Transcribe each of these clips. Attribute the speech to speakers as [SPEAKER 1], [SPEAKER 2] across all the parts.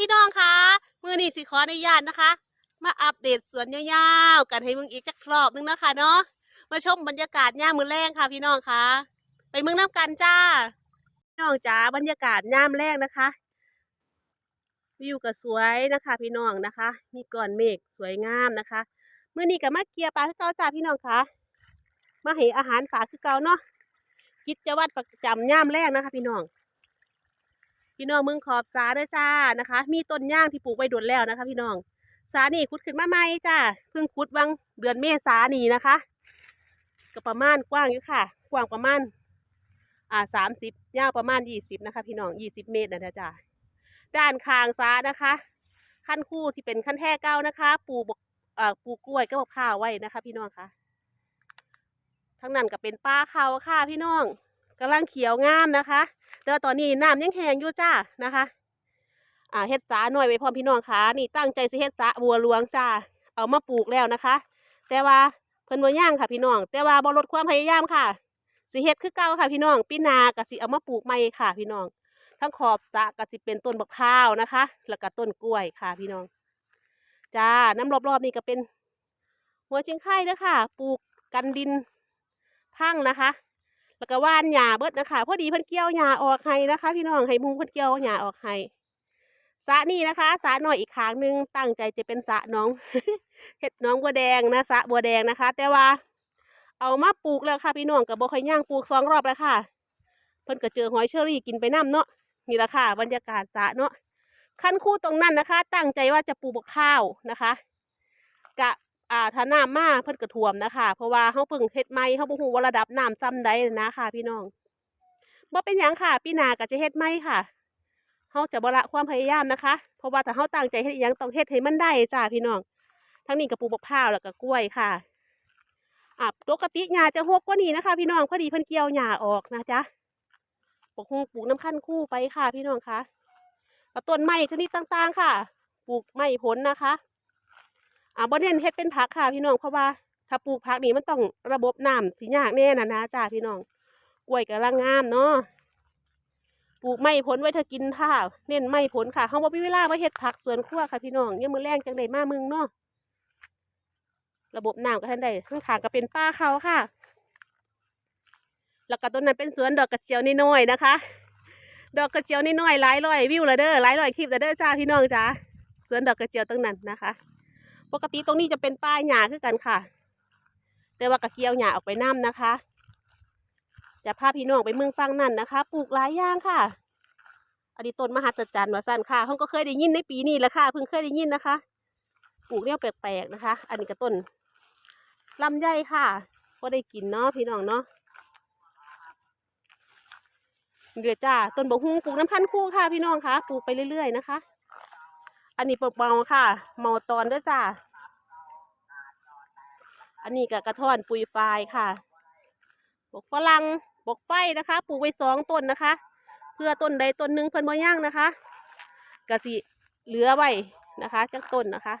[SPEAKER 1] พี่น้องคะมือนี้สิขออนุญาตนะคะ มาอัปเดตสวนยาวๆ กันให้มึงอีกจักรอบนึงนะคะเนาะมาชมบรรยากาศย่ามมือแรงค่ะ พี่น้องคะไปเมืองน้ำกันจ้าพี่น้องจ๋าบรรยากาศย่ามแรกนะคะวิวก็สวยนะคะ พี่น้องนะคะ มีก้อนเมฆสวยงามนะคะมื่อนี้กับมาเกียร์ปลาคือเก่าจ้าพี่น้องคะมาให้อาหารปลาคือเก่าเนาะกิจวัตรประจำย่ามแรกนะคะ พี่น้อง พี่น้องเมืองขอบสาเด้อจ้านะคะ มีต้นย่างที่ปลูกไว้โดนแล้วนะคะ พี่น้องสานี่ขุดขึ้นมาใหม่จ้าเพิ่งขุดวังเดือนเมษานี่นะคะก็ประมาณกว้างอยู่ค่ะ กว้างประมาณอ่าสามสิบยาวประมาณยี่สิบนะคะ พี่น้องยี่สิบเมตรนะจ้าด้านคางสานะคะ ขั้นคู่ที่เป็นขั้นแท่เก้านะคะปลูกบกเอ่อปลูกกล้วยก็บอกข้าวไว้นะคะ พี่น้องคะทั้งนั้นก็เป็นป้าเขาค่ะ พี่น้องกำลังเขียวงามนะคะ แต่ว่าตอนนี้น้ำยังแห้งอยู่จ้านะคะ อ่าเฮ็ดสาหน่อยไว้พร้อมพี่น้องค่ะนี่ตั้งใจสิเฮ็ดสาบัวหลวงจ้าเอามาปลูกแล้วนะคะ แต่ว่าเพิ่นบ่ย่างค่ะพี่น้อง แต่ว่าบ่ลดความพยายามค่ะสิเฮ็ดคือเก่าค่ะพี่น้องปีนาก็สิเอามาปลูกใหม่ค่ะพี่น้อง ทั้งขอบสะก็สิเป็นต้นบักพร้าวนะคะ แล้วก็ต้นกล้วยค่ะพี่น้องจ้าน้ำรอบๆนี่ก็เป็น หัวชิงไข่เด้อค่ะ ปลูกกันดินพังนะคะ แล้วก็ว่านหญ้าเบิดนะคะพอดีเพิ่นเกี่ยวหญ้าออกให้นะคะ พี่น้องให้มุงเพิ่นเกี่ยวหญ้าออกให้สระนี่นะคะสระหน่อยอีกครั้งหนึ่งตั้งใจจะเป็นสระน้องเห็ดน้องบัวแดงนะสระบัวแดงนะคะ แต่ว่า เอามาปลูกแล้วค่ะพี่น้องกับบ่ค่อยย่างปลูกสองรอบแล้วค่ะ เพิ่นก็เจอหอยเชอรี่กินไปน้ำเนาะนี่ละค่ะ บรรยากาศสระเนาะขั้นคู่ตรงนั้นนะคะ ตั้งใจว่าจะปลูกบักข้าวนะคะ กะ อ่าถ้าน้ำมาเพิ่นก็ท่วมนะคะ เพราะว่าเฮาเพิ่งเฮ็ดใหม่เฮาบ่ฮู้ว่าระดับน้ำซ้ำใดนะค่ะพี่น้องบ่เป็นหยังค่ะปีหน้าก็จะเฮ็ดใหม่ค่ะเฮาจะบ่ละความพยายามนะคะ เพราะว่าถ้าเฮาตั้งใจเฮ็ดหยังต้องเฮ็ดให้มันได้จ้าพี่น้อง ทั้งนี้ก็ปลูกบักพร้าวแล้วก็กล้วยค่ะอ่าปกติหญ้าจะหกกว่านี้นะคะ พี่น้องพอดีเพิ่นเกี่ยวหญ้าออกนะจ๊ะปลูกฮงปลูกน้ำขั้นคู่ไปค่ะ พี่น้องคะแล้วต้นไม้ชนิดต่างๆค่ะ ปลูกไม้ผลนะคะ อ่าบ่เน้นเฮ็ดเป็นผักค่ะพี่น้องเพราะว่าถ้าปลูกผักนี่มันต้องระบบน้ำสิยากแน่นะนะจ้าพี่น้องกล้วยกำลังงามเนาะปลูกไม้ผลไว้เธอกินค่ะเน้นไม้ผลค่ะเฮาบ่มีเวลามาเฮ็ดผักสวนครัวค่ะพี่น้องยังมื้อแรงจังไดมามึงเนาะระบบน้ำก็ทันได้ข้างขางก็เป็นป้าเขาค่ะ แล้วก็ต้นนั้นเป็นสวนดอกกระเจียวน้อยๆนะคะ ดอกกระเจียวน้อยๆหลายร้อยวิวละเด้อหลายร้อยคลิปละเด้อจ้าพี่น้องจ้าสวนดอกกระเจียวตรงนั้นนะคะ ปกติตรงนี้จะเป็นป้ายหญ้าคือกันค่ะ แต่ว่ากระเกียวหญ้าออกไปน้ำนะคะ จะพาพี่น้องไปเมืองฟังนั่นนะคะ ปลูกหลายอย่างค่ะอันนี้ต้นมหัศจรรย์วาสั้นค่ะเขาก็เคยได้ยินในปีนี้แหละค่ะ เพิ่งเคยได้ยินนะคะ ปลูกเนี่ยแปลกๆนะคะ อันนี้ก็ต้นลำไยค่ะ ก็ได้กินเนาะพี่น้องเนาะเดี๋ยวจ้าต้นบกฮุงปลูกน้ำพันธุ์คู่ค่ะพี่น้องคะปลูกไปเรื่อยๆนะคะ อันนี้ปลูกเมาค่ะ เมาตอนด้วยจ้าอันนี้ก็กระท่อนปุยไฟายค่ะบกฝรั่งบกไฟนะคะ ปลูกไว้สองต้นนะคะ เพื่อต้นใดต้นหนึ่งเพิ่นบ่ย่างนะคะกะสิเหลือไว้นะคะจักต้นนะคะ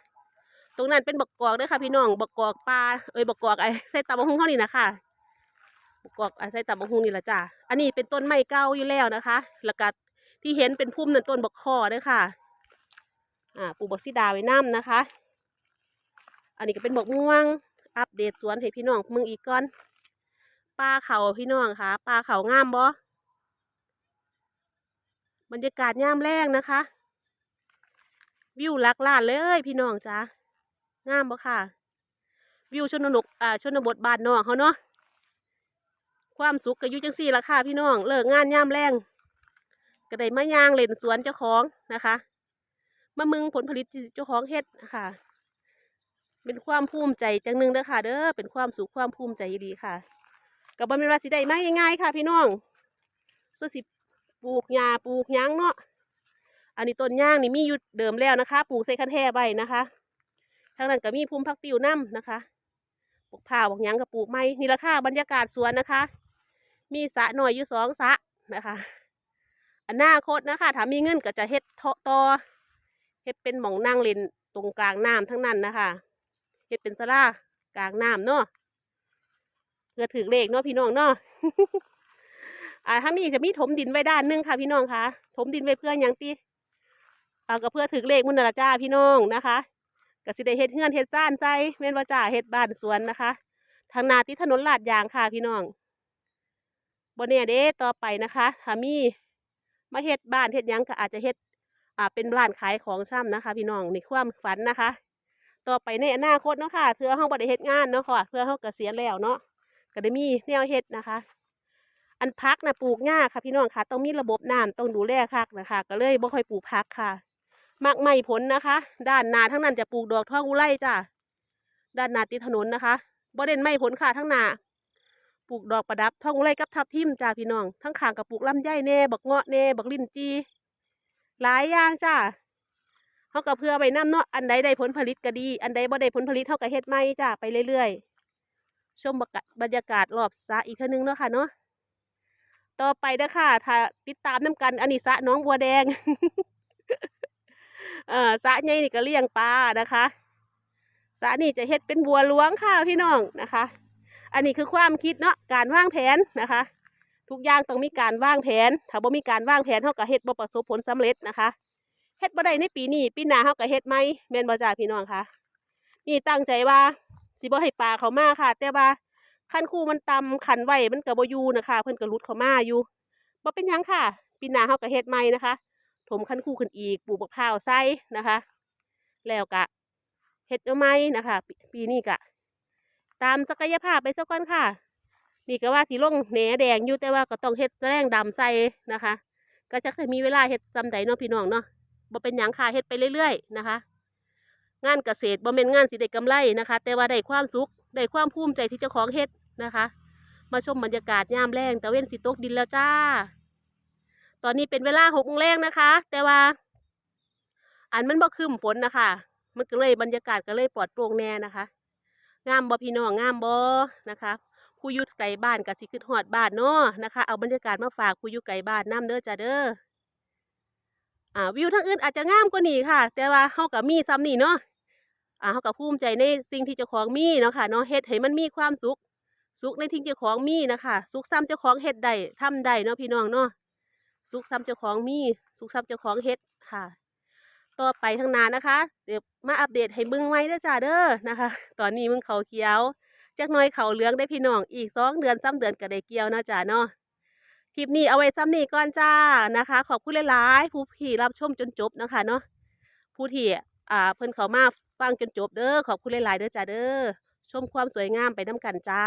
[SPEAKER 1] ตรงนั้นเป็นบกกอกด้วยค่ะ พี่น้องบกกอกปลาเอ้ยบกกอกไอ้ใส่ตาบะฮุงเท่านี้นะคะบกกอกไอ้ใส่ตาบะฮุงนี่แหละจ้าอันนี้เป็นต้นไม้เก่าอยู่แล้วนะคะ แล้วก็ที่เห็นเป็นพุ่มนั่นต้นบกคอด้วยค่ะ อ่าปลูกบักซิดาไว้น้ำนะคะ อันนี้ก็เป็นบกม่วง อัปเดตสวนให้พี่น้องมึงอีกก่อนปลาเขาพี่น้องค่ะปลาเขางามบ่บรรยากาศย่ามแรงนะคะ วิวลักล้านเลยพี่น้องจ้างามบ่ค่ะ วิวชนบทอ่าชนบทบ้านนอกเขาเนาะความสุขก็อยู่จังสี่ละค่ะพี่น้องเลิกงานย่ามแรงก็ได้มายางเล่นสวนเจ้าของนะคะ มามึงผลผลิตเจ้าของเฮ็ดค่ะ เป็นความภูมิใจจังหนึ่งเด้อค่ะ เด้อเป็นความสุขความภูมิใจดีค่ะกับบำเพ็ญว่าสิได้มาง่ายๆค่ะ พี่น้องส่วนสิปลูกหญ้าปลูกยางเนาะอันนี้ต้นย่างนี่มีอยู่เดิมแล้วนะคะ ปลูกใส่คันแท่ใบนะคะทางนั้นก็มีภูมิพักติวน้ำนะคะปลูกผ้าปลูกยางกับปลูกไม้นี่ละค่ะบรรยากาศสวนนะคะ มีสะหน่อยอยู่สองสะนะคะอนาคตนะคะถ้ามีเงินก็จะเฮ็ดเทาะต่อ เฮ็ดเป็นหม่องนั่งเล่นตรงกลางน้ำทั้งนั้นนะคะเฮ็ดเป็นสลากลางน้ำเนาะเพื่อถือเลขเนาะพี่น้องเนาะอ่าทั้งนี้จะมีถมดินไว้ด้านนึงค่ะ พี่น้องคะถมดินไว้เพื่อหยังตีเอาก็เพื่อถึงเลขมุนนละจ้าพี่น้องนะคะก็สิได้เฮ็ดเฮือนเฮ็ดซ่านใจแม่นว่าจ้าเฮ็ดบ้านสวนนะคะทางนาที่ถนนลาดยางค่ะพี่น้องบนเนี่ยเด้ต่อไปนะคะถ้ามีมาเฮ็ดบ้านเฮ็ดยังก็อาจจะเฮ็ด อ่าเป็นร้านขายของซ้ำนะคะ พี่น้องในความฝันนะคะ ต่อไปในอนาคตเนาะค่ะเพื่อเฮาบ่ได้เฮ็ดงานเนาะค่ะเพื่อเฮาเกษียณแล้วเนาะก็ได้มีแนวเฮ็ดนะคะ อันพักนะปลูกหญ้าค่ะ พี่น้องค่ะ ต้องมีระบบน้ำต้องดูแลคักนะคะ ก็เลยบ่ค่อยปลูกพักค่ะมักไม่ผลนะคะ ด้านนาทั้งนั้นจะปลูกดอกทองอุไรจ้ะด้านนาติดถนนนะคะบ่เด่นไม่ผลค่ะทั้งนาปลูกดอกประดับทองอุไรกับทับทิมจ้าพี่น้อง ทั้งขางกับปลูกลำไยแน่บักเงาะแน่บักลิ้นจี หลายอย่างจ้าเขาก็เพื่อไปน้ำเนาะอันใดได้ผลผลิตก็ดี อันใดบ่ได้ผลผลิตเขาก็เฮ็ดไม่จ้าไปเรื่อยๆชมบรรยากาศรอบสระอีกเท่านึงเนาะค่ะเนาะต่อไปเด้อค่ะถ้าติดตามน้ำกันอันนี้สระน้องบัวแดงเออสระใหญ่นี่ก็เลี้ยงปลานะคะสระนี่จะเฮ็ดเป็นบัวหลวงค่ะพี่น้องนะคะ อันนี้คือความคิดเนาะการวางแผนนะคะ ทุกอย่างต้องมีการวางแผน ถ้าบ่มีการวางแผนเฮาก็เฮ็ดบ่ประสบผลสำเร็จนะคะเฮ็ดบ่ได้ในปีนี้ปีหน้าเฮาก็เฮ็ดใหมแม่นบ่จ้าพี่น้องคะนี่ตั้งใจว่าสิบ่ให้ปลาเขามาค่ะ แต่ว่าคันคู่มันต่ำขันไหวมันก็บ่อยู่นะคะ เพิ่นก็หลุดเขามาอยู่บ่เป็นหยังค่ะปีหน้าเฮาก็เฮ็ดใหมนะคะถมคันคู่ขึ้นอีกปลูกบักพร้าวใส่นะคะ แล้วก็เฮ็ดเอาใหมนะคะปีปีนี้ก็ตามศักยภาพไปซะก่อนค่ะ นี่ก็ว่าสิลงแหนแดงอยู่แต่ว่าก็ต้องเฮ็ดแสลงดำใส่นะคะ ก็จะเคยมีเวลาเฮ็ดซำใดเนาะพี่น้องเนาะบ่เป็นหยังค่ะเฮ็ดไปเรื่อยๆนะคะ งานเกษตรบ่แม่นงานสิได้กำไรนะคะ แต่ว่าได้ความสุขได้ความภูมิใจที่เจ้าของเฮ็ดนะคะ มาชมบรรยากาศยามแรงตะเว้นสิตกดินแล้วจ้า ตอนนี้เป็นเวลาหกโมงแรงนะคะ แต่ว่า อันมันบ่ครึมฝนนะคะ มันก็เลยบรรยากาศก็เลยปลอดโปร่งแน่นะคะงามบ่พี่น้องงามบ่นะคะ ผู้ยุดไกลบ้านกับสิขึ้นหอดบ้านเนาะนะคะ เอาบรรยากาศมาฝากผู้ยุไกลบ้านน้ำเด้อจ้าเด้ออ่าวิวทั้งอื่นอาจจะงามกว่านี้ค่ะ แต่ว่าเฮากับมีซ้ำนี่เนาะอ่าเฮากับภูมิใจในสิ่งที่เจ้าของมีเนาะค่ะเนาะเฮ็ดให้มันมีความสุขสุขในที่เจ้าของมีนะคะสุขซ้ำเจ้าของเฮ็ดได้ทำได้เนาะพี่น้องเนาะสุขซ้ำเจ้าของมีสุขซ้ำเจ้าของเฮ็ดค่ะ ต่อไปทางนานะคะ เดี๋ยวมาอัปเดตให้เบิ่งไว้เด้อจ้าเด้อนะคะ ตอนนี้มึงเขาเขียว จักน้อยเขาเหลืองได้พี่น้องอีกสองเดือนซ้ำเดือนก็ได้เกี่ยวเนาะจ้าเนาะคลิปนี้เอาไว้ซ้ำนี้ก่อนจ้านะคะ ขอบคุณหลายๆผู้ที่รับชมจนจบนะคะเนาะผู้ที่อ่าเพิ่นเขามาฟังจนจบเด้อขอบคุณหลายๆเด้อจ้าเด้อชมความสวยงามไปน้ากันจ้า